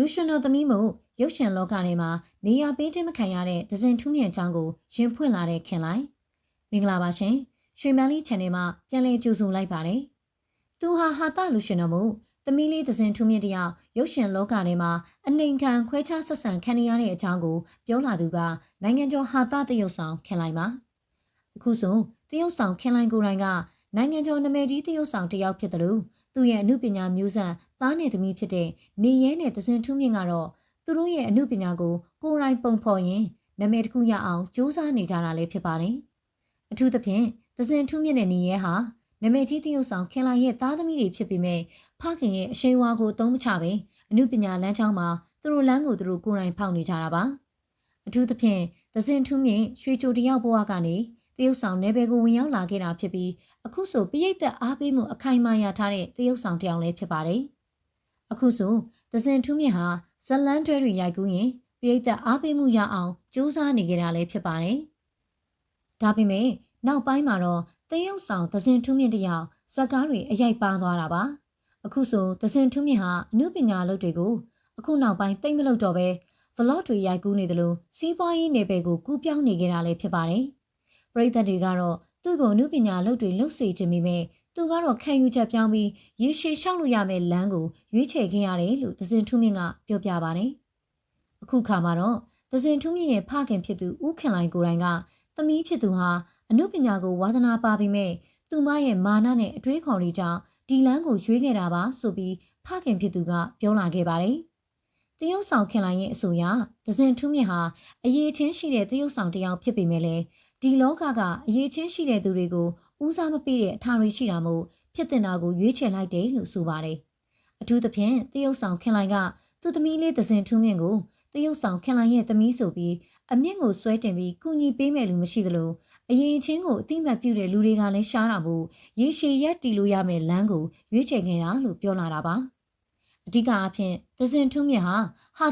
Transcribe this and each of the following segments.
လူရှင်တော်သမီးမို့ရုပ်ရှင်လောကထဲမှာနေရာပေးခြင်းမခံရတဲ့ဒဇင်ထူးမြင့်ချောင်းကိုရင်ဖွင့်လာတဲ့ခင်လိုက်မင်္ဂလာပါရှင်ရွှေမန်းလေး channel မှာပြန်လည်ကြိုဆိုလိုက်ပါတယ်သူဟာဟာတာလူရှင်တော်မို့သမီးလေးဒဇင်ထူးမြင့်တယောက်ရုပ်ရှင်လောကထဲမှာအနှိမ်ခံခွဲခြားဆက်ဆံခံရတဲ့အကြောင်းကိုပြောလာသူကနိုင်ငံကျော်ဟာတာတရုတ်ဆောင်ခင်လိုက်ပါအခုဆိုတရုတ်ဆောင်ခင်လိုက်ကိုယ်တိုင်က နိုင်ငံကျော်နာမည်ကြီးတရုတ်ဆောင်တယောက်ဖြစ်တယ်လို့သူ့ရဲ့အမှုပညာမျိုးဆက်သားနဲ့သမီးဖြစ်တဲ့နေရဲနဲ့ဒဇင်ထူးမြင့်ကတော့သူတို့ရဲ့အမှုပညာကိုကိုယ်တိုင်ပုံဖော်ရင်နာမည်တစ်ခုရအောင်စူးစမ်းနေကြတာလည်းဖြစ်ပါတယ်။အထူးသဖြင့်ဒဇင်ထူးမြင့်တဲ့နေရဲဟာနာမည်ကြီးတရုတ်ဆောင်ခင်လာရဲ့သားသမီးတွေဖြစ်ပေမဲ့ဖခင်ရဲ့အရှိန်အဝါကိုသုံးမချပဲအမှုပညာလမ်းကြောင်းမှာသူတို့လမ်းကိုသူတို့ကိုယ်တိုင်ဖောက်နေကြတာပါ။အထူးသဖြင့်ဒဇင်ထူးမြင့်ရွှေချိုတယောက်ဘဝကနေ တရုတ်ဆောင်နယ်ပယ်ကိုဝင်ရောက်လာခဲ့တာဖြစ်ပြီးအခုဆိုပြိတ်သက်အားပေးမှုအခိုင်အမာရထားတဲ့တရုတ်ဆောင်တယောက်လည်းဖြစ်ပါတယ်။အခုဆိုဒဇင်ထူးမြင့်ဟာဇလန်းတွဲတွေရိုက်ကူးရင်ပြိတ်သက်အားပေးမှုရအောင်ကြိုးစားနေကြတာလည်းဖြစ်ပါတယ်။ဒါပေမဲ့နောက်ပိုင်းမှာတော့တရုတ်ဆောင်ဒဇင်ထူးမြင့်တယောက်ဇက်ကားတွေအရိုက်ပါသွားတာပါ။အခုဆိုဒဇင်ထူးမြင့်ဟာအမှုပညာလုပ်တွေကိုအခုနောက်ပိုင်းတိတ်မလုပ်တော့ပဲ vlog တွေရိုက်ကူးနေတယ်လို့စီးပွားရေးနယ်ပယ်ကိုကူးပြောင်းနေကြတာလည်းဖြစ်ပါတယ်။ ပရိသတ်တွေကတော့သူ့ကိုအမှုပညာလုပ်တွေလုပ်စေခြင်းမိမဲ့သူကတော့ခံယူချက်ပြောင်းပြီးရေရှည်လျှောက်လို့ရမယ့်လမ်းကိုရွေးချယ်ခဲ့ရတယ်လို့သဇင်ထူးမြင့်ကပြောပြပါတယ်။အခုခါမှာတော့သဇင်ထူးမြင့်ရဲ့ဖခင်ဖြစ်သူဦးခင်လိုင်ကိုယ်တိုင်ကသမီးဖြစ်သူဟာအမှုပညာကိုဝါသနာပါပြီးမဲ့သူမရဲ့မာနနဲ့အတွေးခေါ်တွေကြောင့်ဒီလမ်းကိုရွေးခဲ့တာပါဆိုပြီးဖခင်ဖြစ်သူကပြောလာခဲ့ပါတယ်။တရုတ်ဆောင်ခင်လိုင်ရဲ့အဆိုအရသဇင်ထူးမြင့်ဟာအရေးချင်းရှိတဲ့တရုတ်ဆောင်တစ်ယောက်ဖြစ်ပေမဲ့လည်း ဒီလောကကအရေးချင်းရှိတဲ့သူတွေကိုဦးစားမပေးတဲ့အထာတွေရှိတာမို့ဖြစ်တင်တာကိုရွေးချယ်လိုက်တယ်လို့ဆိုပါတယ်။အထူးသဖြင့်တရုတ်ဆောင်ခင်လိုင်ကသူ့သမီးလေးသဇင်ထူးမြင့်ကိုတရုတ်ဆောင်ခင်လိုင်ရဲ့သမီးဆိုပြီးအမြင့်ကိုဆွဲတင်ပြီးကုညီပေးမဲ့လူမရှိသလိုအရင်ချင်းကိုအတိမတ်ပြုတဲ့လူတွေကလည်းရှားတာမို့ရေရှည်ရက်တီလို့ရမယ့်လမ်းကိုရွေးချယ်ခဲ့တာလို့ပြောလာတာပါ။ အဓိကအဖြစ်သဇင်ထွန်းမြင့်ဟာ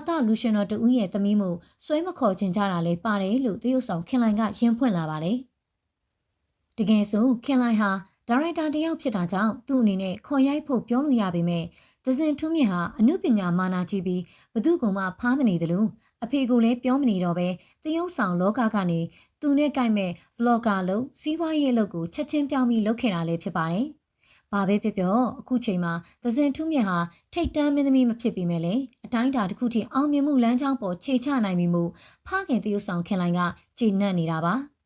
ဟာတလူရှင်တော်တူရဲ့သမီးမှုဆွဲမခေါ်ချင်ကြတာလဲပါတယ်လို့တရုတ်ဆောင်ခင်လိုင်ကရင်ဖွင့်လာပါတယ်။တကယ်ဆိုခင်လိုင်ဟာဒါရိုက်တာတယောက်ဖြစ်တာကြောင့်သူ့အနေနဲ့ခေါ်ရိုက်ဖို့ပြောလို့ရပေမဲ့သဇင်ထွန်းမြင့်ဟာအမှုပညာမာနာကြီးပြီးဘသူ့ကောင်မှဖားမနေတယ်လို့အဖေကလည်းပြောမနေတော့ပဲတရုတ်ဆောင်လောကကနေသူနဲ့ကြိုက်မဲ့ vlogger လို့စီးပွားရေးလုပ်ကိုချက်ချင်းပြောင်းပြီးလုပ်ခဲ့တာလည်းဖြစ်ပါတယ်။ ဘာပဲပြောပြောအခုချိန်မှာသဇင်ထုမြင့်ဟာထိတ်တန်းမင်းသမီးမဖြစ်ပေမဲ့လေအတိုင်းတာတစ်ခုထိအောင်မြင်မှုလမ်းကြောင်းပေါ်ခြေချနိုင်ပြီမို့ဖခင်တရုတ်ဆောင်ခင်လိုင်ကကြည်နပ်နေတာပါ။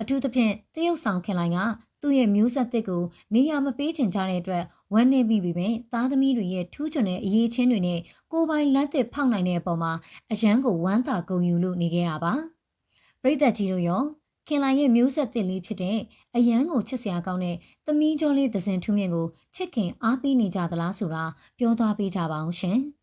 အထူးသဖြင့်တရုတ်ဆောင်ခင်လိုင်ကသူ့ရဲ့မျိုးဆက်တစ်ကိုနေရာမပေးချင်ကြတဲ့အတွက်ဝမ်းနေပြီးပြီပဲသားသမီးတွေရဲ့ထူးချွန်တဲ့အရေးချင်းတွေနဲ့ကိုပိုင်လက်တစ်ဖောက်နိုင်တဲ့အပေါ်မှာအရန်ကိုဝမ်းသာဂုဏ်ယူလို့နေခဲ့တာပါပရိသတ်ကြီးတို့ရော ခင်လာရဲ့မျိုးဆက်တစ်လေးဖြစ်တဲ့အရန်ကိုချစ်စရာကောင်းတဲ့သမီးကျော်လေးသဇင်ထူးမြင့်ကိုချစ်ခင်အားပေးနေကြသလားဆိုတာပြောသွားပေးကြပါအောင်ရှင်။